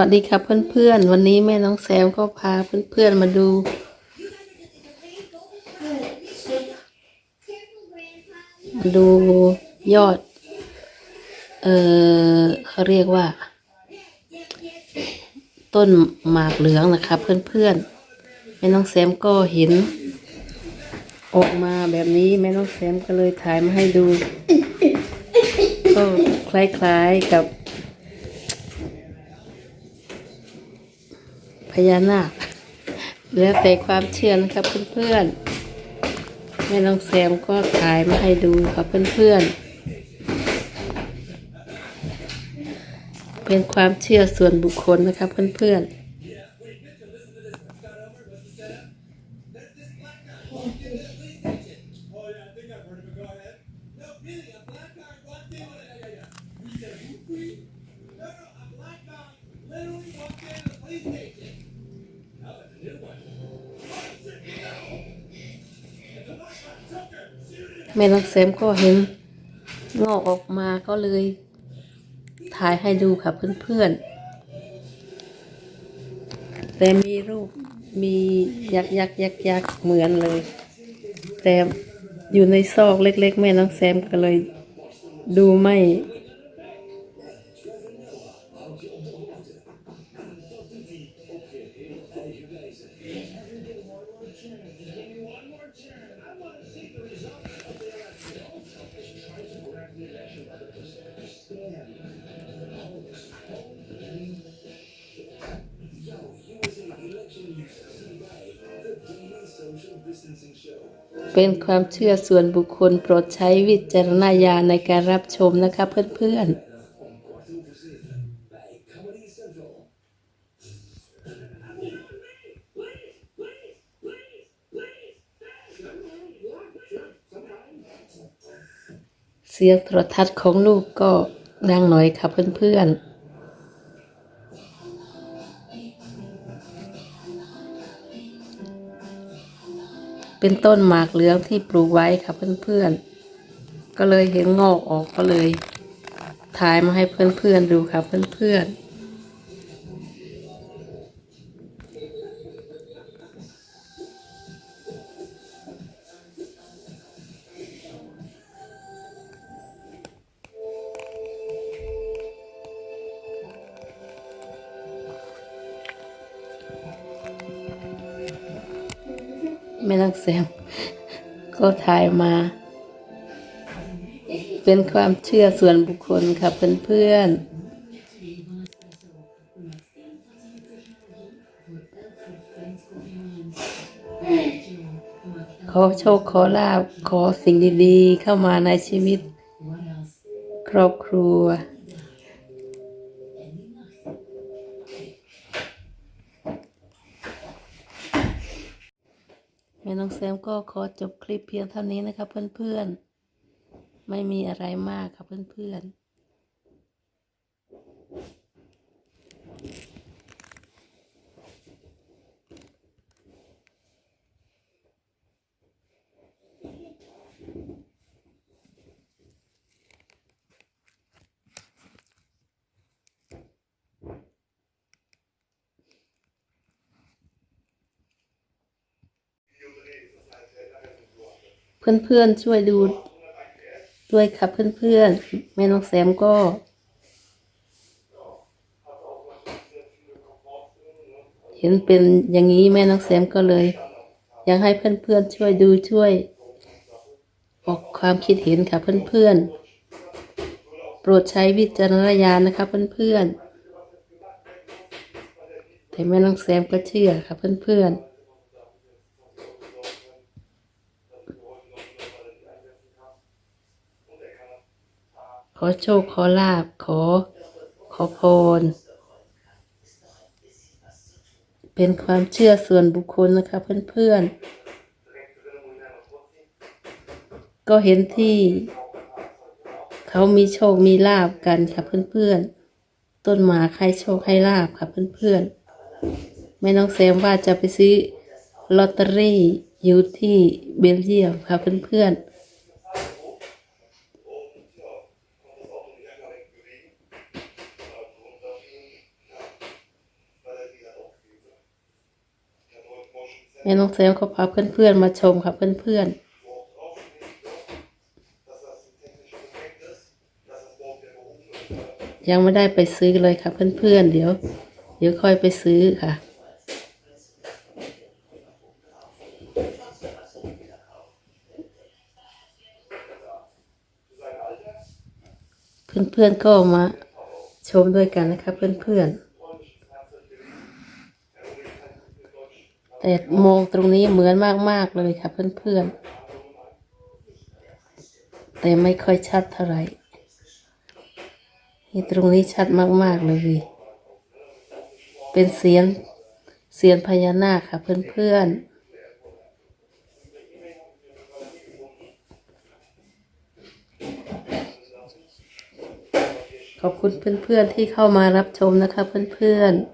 วัสดีครับเพื่อนๆ วันนี้แม่น้องแซมก็พาเพื่อนๆมาดู ดูยอด เออเขาเรียกว่า ต้นหมากเหลืองนะครับเพื่อนๆ แม่น้องแซมก็เห็น ออกมาแบบนี้แม่น้องแซมก็เลยถ่ายมาให้ดู ก็คล้ายๆกับ พญานาคแล้วแต่ความเชื่อนะครับเพื่อนๆแม่น้องแซมก็ถ่ายมาให้ดูครับเพื่อนๆเป็นความเชื่อส่วนบุคคลนะครับเพื่อนๆ แม่น้องแซมก็เห็นงอกออกมาก็เลย ถ่ายให้ดูค่ะเพื่อนๆ แต่มีรูปมียักษ์ยักษ์ยักษ์ยักษ์เหมือนเลย แต่อยู่ในซอกเล็กๆ แม่น้องแซมก็เลยดูไม่ เป็นความเชื่อส่วนบุคคลโปรดใช้วิจารณญาณในการรับชมนะคะเพื่อนๆเสียงโทรทัศน์ของลูกก็ดังหน่อยค่ะเพื่อนๆ เป็นต้นหมากเหลืองที่ปลูกไว้ค่ะเพื่อนๆ ก็เลยเห็นงอกออกก็เลยถ่ายมาให้เพื่อนๆดูค่ะเพื่อนๆ แม่นักแซมก็ถ่ายมา เป็นความเชื่อส่วนบุคคลค่ะเพื่อนๆขอโชคขอลาบขอสิ่งดีๆ เข้ามาในชีวิต ครอบครัว แม่น้องแซมก็ขอจบคลิปเพียงเท่านี้นะคะเพื่อนๆ ไม่มีอะไรมากค่ะเพื่อนๆ เพื่อนๆช่วยดูด้วยครับเพื่อนๆแม่น้องแซมก็ เห็นเป็นอย่างนี้แม่น้องแซมก็เลย อยากให้เพื่อนๆช่วยดูช่วย ออกความคิดเห็นค่ะเพื่อนๆโปรดใช้วิจารณญาณนะคะเพื่อนๆแต่แม่น้องแซมก็เชื่อค่ะเพื่อนๆ อโชค ขอลาบ ขอ ขอพร เป็นความเชื่อส่วนบุคคลนะคะเพื่อนๆ ก็เห็นที่เขามีโชค มีลาบกันค่ะเพื่อนๆ ต้นหมาใครโชคให้ลาบค่ะเพื่อนๆไม่น้องแซมว่าจะไปซื้อลอตเตอรี่อยู่ที่เบลเยียมค่ะเพื่อนๆ แม่น้องแซมเขาพาเพื่อนๆมาชมค่ะเพื่อนๆยังไม่ได้ไปซื้อเลยค่ะเพื่อนๆ เดี๋ยว เดี๋ยวค่อยไปซื้อค่ะ เพื่อนๆก็มาชมด้วยกันนะคะเพื่อนๆ แต่มองตรงนี้เหมือนมากๆเลยค่ะเพื่อนๆ แต่ไม่ค่อยชัดเท่าไหร่นี่ตรงนี้ชัดมากๆเลย เป็นเสียนเสียนพญานาคค่ะเพื่อนๆขอบคุณเพื่อนๆที่เข้ามารับชมนะคะเพื่อนๆ